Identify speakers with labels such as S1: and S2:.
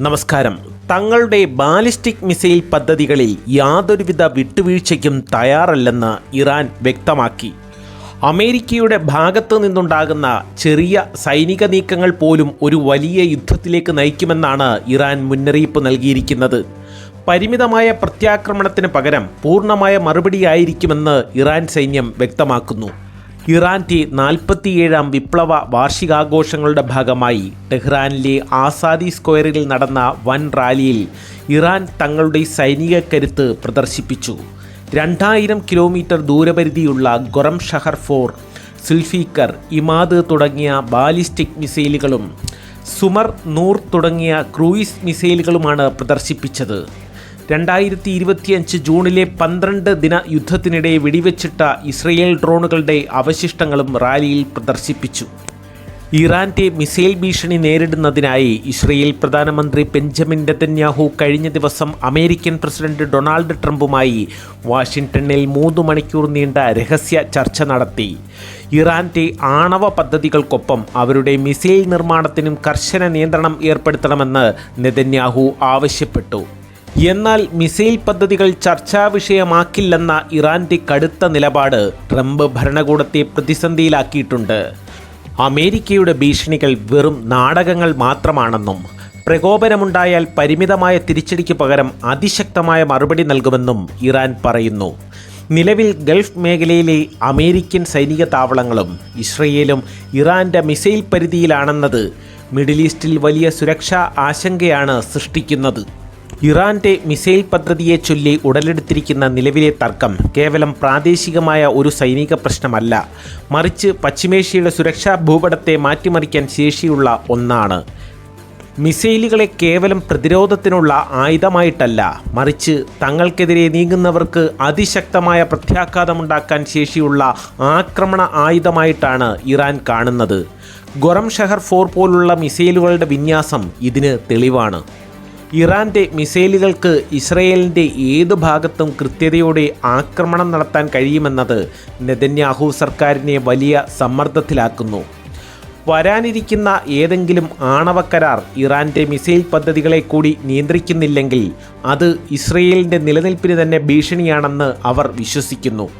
S1: നമസ്കാരം. തങ്ങളുടെ ballistic missile പദ്ധതികളിൽ യാതൊരുവിധ വിട്ടുവീഴ്ചയ്ക്കും തയ്യാറല്ലെന്ന് ഇറാൻ വ്യക്തമാക്കി. അമേരിക്കയുടെ ഭാഗത്തു നിന്നുണ്ടാകുന്ന ചെറിയ സൈനിക നീക്കങ്ങൾ പോലും ഒരു വലിയ യുദ്ധത്തിലേക്ക് നയിക്കുമെന്നാണ് ഇറാൻ മുന്നറിയിപ്പ് നൽകിയിരിക്കുന്നത്. പരിമിതമായ പ്രത്യാക്രമണത്തിന് പകരം പൂർണമായ മറുപടിയായിരിക്കുമെന്ന് ഇറാൻ സൈന്യം വ്യക്തമാക്കുന്നു. ഇറാന്റെ നാൽപ്പത്തിയേഴാം വിപ്ലവ വാർഷികാഘോഷങ്ങളുടെ ഭാഗമായി ടെഹ്റാനിലെ ആസാദി സ്ക്വയറിൽ നടന്ന വൻ റാലിയിൽ ഇറാൻ തങ്ങളുടെ സൈനിക കരുത്ത് പ്രദർശിപ്പിച്ചു. രണ്ടായിരം കിലോമീറ്റർ ദൂരപരിധിയുള്ള Khorramshahr four Zolfaghar Emad തുടങ്ങിയ ബാലിസ്റ്റിക് മിസൈലുകളും സുമർ നൂർ തുടങ്ങിയ ക്രൂയിസ് മിസൈലുകളുമാണ് പ്രദർശിപ്പിച്ചത്. രണ്ടായിരത്തി ഇരുപത്തിയഞ്ച് ജൂണിലെ പന്ത്രണ്ട് ദിന യുദ്ധത്തിനിടെ വെടിവെച്ചിട്ട ഇസ്രയേൽ ഡ്രോണുകളുടെ അവശിഷ്ടങ്ങളും റാലിയിൽ പ്രദർശിപ്പിച്ചു. ഇറാന്റെ മിസൈൽ ഭീഷണി നേരിടുന്നതിനായി ഇസ്രയേൽ പ്രധാനമന്ത്രി ബെഞ്ചമിൻ നെതന്യാഹു കഴിഞ്ഞ ദിവസം അമേരിക്കൻ പ്രസിഡന്റ് ഡൊണാൾഡ് ട്രംപുമായി വാഷിംഗ്ടണിൽ മൂന്ന് മണിക്കൂർ നീണ്ട രഹസ്യ ചർച്ച നടത്തി. ഇറാന്റെ ആണവ പദ്ധതികൾക്കൊപ്പം അവരുടെ മിസൈൽ നിർമ്മാണത്തിനും കർശന നിയന്ത്രണം ഏർപ്പെടുത്തണമെന്ന് നെതന്യാഹു ആവശ്യപ്പെട്ടു. എന്നാൽ മിസൈൽ പദ്ധതികൾ ചർച്ചാ വിഷയമാക്കില്ലെന്ന ഇറാന്റെ കടുത്ത നിലപാട് ട്രംപ് ഭരണകൂടത്തെ പ്രതിസന്ധിയിലാക്കിയിട്ടുണ്ട്. അമേരിക്കയുടെ ഭീഷണികൾ വെറും നാടകങ്ങൾ മാത്രമാണെന്നും പ്രകോപനമുണ്ടായാൽ പരിമിതമായ തിരിച്ചടിക്ക് പകരം അതിശക്തമായ മറുപടി നൽകുമെന്നും ഇറാൻ പറയുന്നു. നിലവിൽ ഗൾഫ് മേഖലയിലെ അമേരിക്കൻ സൈനിക താവളങ്ങളും ഇസ്രയേലും ഇറാന്റെ മിസൈൽ പരിധിയിലാണെന്നത് മിഡിൽ ഈസ്റ്റിൽ വലിയ സുരക്ഷാ ആശങ്കയാണ് സൃഷ്ടിക്കുന്നത്. ഇറാന്റെ മിസൈൽ പദ്ധതിയെ ചൊല്ലി ഉടലെടുത്തിരിക്കുന്ന നിലവിലെ തർക്കം കേവലം പ്രാദേശികമായ ഒരു സൈനിക പ്രശ്നമല്ല. മറിച്ച് പശ്ചിമേഷ്യയുടെ സുരക്ഷാ ഭൂപടത്തെ മാറ്റിമറിക്കാൻ ശേഷിയുള്ള ഒന്നാണ്. മിസൈലുകളെ കേവലം പ്രതിരോധത്തിനുള്ള ആയുധമായിട്ടല്ല മറിച്ച് തങ്ങൾക്കെതിരെ നീങ്ങുന്നവർക്ക് അതിശക്തമായ പ്രത്യാഘാതമുണ്ടാക്കാൻ ശേഷിയുള്ള ആക്രമണ ആയുധമായിട്ടാണ് ഇറാൻ കാണുന്നത്. ഗൊറം ഷഹർ ഫോർ പോലുള്ള മിസൈലുകളുടെ വിന്യാസം ഇതിന് തെളിവാണ്. ഇറാന്റെ മിസൈലുകൾക്ക് ഇസ്രയേലിന്റെ ഏത് ഭാഗത്തും കൃത്യതയോടെ ആക്രമണം നടത്താൻ കഴിയുമെന്നത് നെതന്യാഹു സർക്കാരിനെ വലിയ സമ്മർദ്ദത്തിലാക്കുന്നു. വരാനിരിക്കുന്ന ഏതെങ്കിലും ആണവ കരാർ ഇറാന്റെ മിസൈൽ പദ്ധതികളെ കൂടി നിയന്ത്രിക്കുന്നില്ലെങ്കിൽ അത് ഇസ്രയേലിന്റെ നിലനിൽപ്പിന് തന്നെ ഭീഷണിയാണെന്ന് അവർ വിശ്വസിക്കുന്നു.